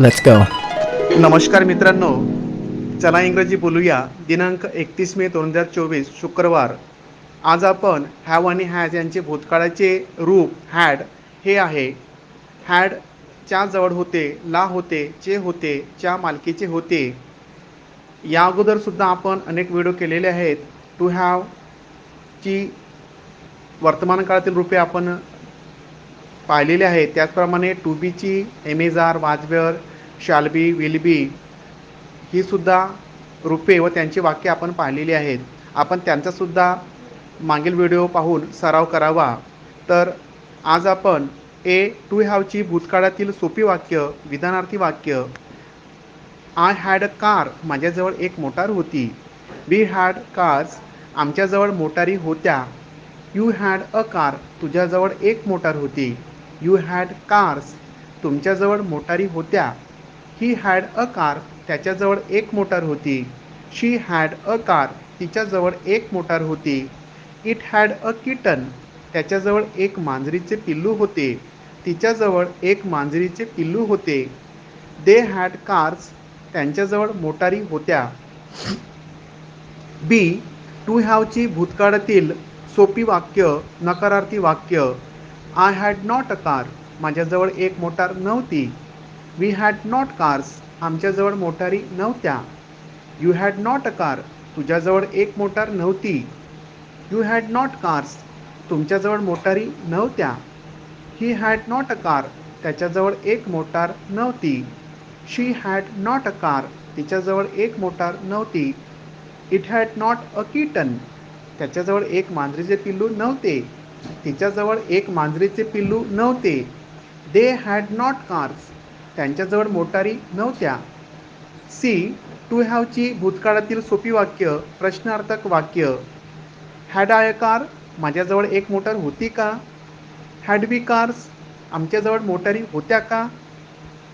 Let's go नमस्कार मित्रांनो. चला इंग्रजी बोलूया. दिनांक एकतीस मे दोन हजार चोवीस शुक्रवार. आज आपण हॅव आणि हॅज यांचे भूतकाळाचे रूप हॅड हे आहे. हॅड च्या जवळ होते ला होते चे होते च्या मालकीचे होते. या अगोदरसुद्धा आपण अनेक व्हिडिओ केलेले आहेत. टू हॅव ची वर्तमान काळातील रूपे आपण पाहिलेले आहेत. त्याचप्रमाणे टू बीची एमेजार वाजवेअर शालबी विलबी ही सुद्धा रूपे व त्यांची वाक्य आपण पाहिलेली आहेत. आपण त्यांचासुद्धा मागील व्हिडिओ पाहून सराव करावा. तर आज आपण ए टू हॅवची भूतकाळातील सोपी वाक्य विधानार्थी वाक्य आय हॅड अ कार माझ्याजवळ एक मोटार होती. वी हॅड कार्स आमच्याजवळ मोटारी होत्या. यू हॅड अ कार तुझ्याजवळ एक मोटार होती. यू हॅड कार्स तुमच्याजवळ मोटारी होत्या. ही हॅड अ कार त्याच्याजवळ एक मोटार होती. शी हॅड अ कार तिच्याजवळ एक मोटार होती. इट हॅड अ किटन त्याच्याजवळ एक मांजरीचे पिल्लू होते. तिच्याजवळ एक मांजरीचे पिल्लू होते. दे हॅड कार्स त्यांच्याजवळ मोटारी होत्या. बी टू हॅवची भूतकाळातील सोपी वाक्य नकारार्थी वाक्य I had not a car माझ्याजवळ एक मोटार नव्हती. वी हॅड नॉट कार्स आमच्याजवळ मोटारी नव्हत्या. You had not a car तुझ्याजवळ एक मोटार नव्हती. यू हॅड नॉट कार्स तुमच्याजवळ मोटारी नव्हत्या. He had not a car त्याच्याजवळ एक मोटार नव्हती. She had not a car तिच्याजवळ एक मोटार नव्हती. It had not a kitten त्याच्याजवळ एक मांजरीचे पिल्लू नव्हते. तिच्याजवळ एक मांजरीचे पिल्लू नव्हते. दे हॅड नॉट कार्स त्यांच्याजवळ मोटारी नव्हत्या. सी. टू हॅवची भूतकाळातील सोपी वाक्य प्रश्नार्थक वाक्य. हॅड आय कार माझ्याजवळ एक मोटार होती का? हॅड बी कार्स आमच्याजवळ मोटारी होत्या का?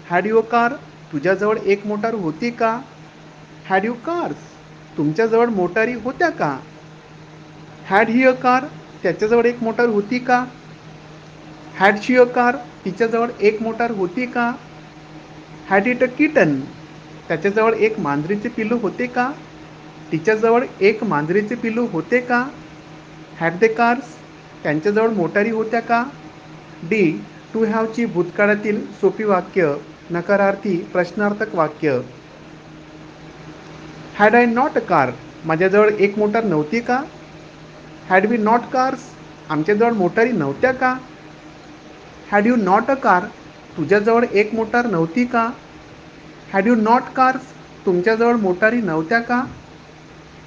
हॅड यू कार तुझ्याजवळ एक मोटार होती का? हॅड यू कार्स तुमच्याजवळ मोटारी होत्या का? हॅड ही अ कार त्याच्याजवळ एक मोटार होती का? हॅड शी अ कार तिच्याजवळ एक मोटार होती का? हॅड इट अ किटन त्याच्याजवळ एक मांजरीचे पिल्लू होते का? तिच्याजवळ एक मांजरीचे पिल्लू होते का? हॅड दे कार्स त्यांच्याजवळ मोटारी होत्या का? डी टू हॅवची भूतकाळातील सोपी वाक्य नकारार्थी प्रश्नार्थक वाक्य. Had I not a car माझ्याजवळ एक मोटार नव्हती का? हॅड वी नॉट कार्स आमच्याजवळ मोटारी नव्हत्या का? Had you not a car तुझ्याजवळ एक मोटार नव्हती का? हॅड यू नॉट कार्स तुमच्याजवळ मोटारी नव्हत्या का?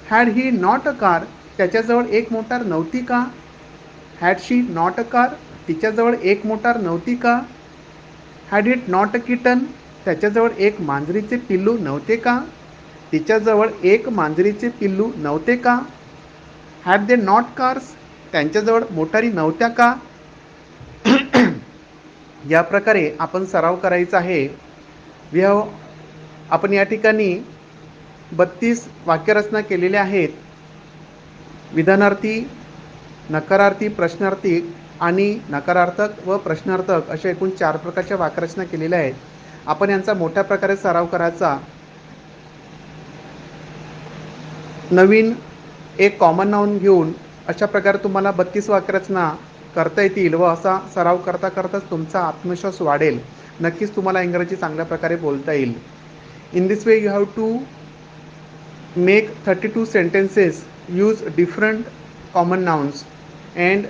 Had he not a car त्याच्याजवळ एक मोटार नव्हती का? Had she not a car तिच्याजवळ एक मोटार नव्हती का? Had it not a kitten त्याच्याजवळ एक मांजरीचे पिल्लू नव्हते का? तिच्याजवळ एक मांजरीचे पिल्लू नव्हते का? हॅड दे नॉट कार्स त्यांच्याजवळ मोटारी नव्हत्या का? या प्रकारे आपण सराव करायचा आहे. वी आपण या ठिकाणी बत्तीस वाक्यरचना केलेल्या आहेत. विधानार्थी नकारार्थी प्रश्नार्थी आणि नकारार्थक व प्रश्नार्थक अशा एकूण चार प्रकारच्या वाक्यरचना केलेल्या आहेत. आपण यांचा मोठ्या प्रकारे सराव करायचा. नवीन एक कॉमन नाऊन घेऊन अशा प्रकारे तुम्हाला बत्तीस वाक्यरचना करता येतील व असा सराव करता करताच तुमचा आत्मविश्वास वाढेल. नक्कीच तुम्हाला इंग्रजी चांगल्या प्रकारे बोलता येईल. In this way you have to make thirty two sentences use different common nouns and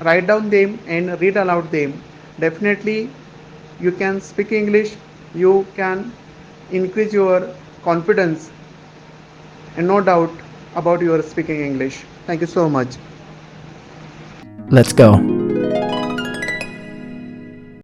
write down them and read aloud them definitely you can speak English you can increase your confidence and no doubt about your speaking English thank you so much Let's go.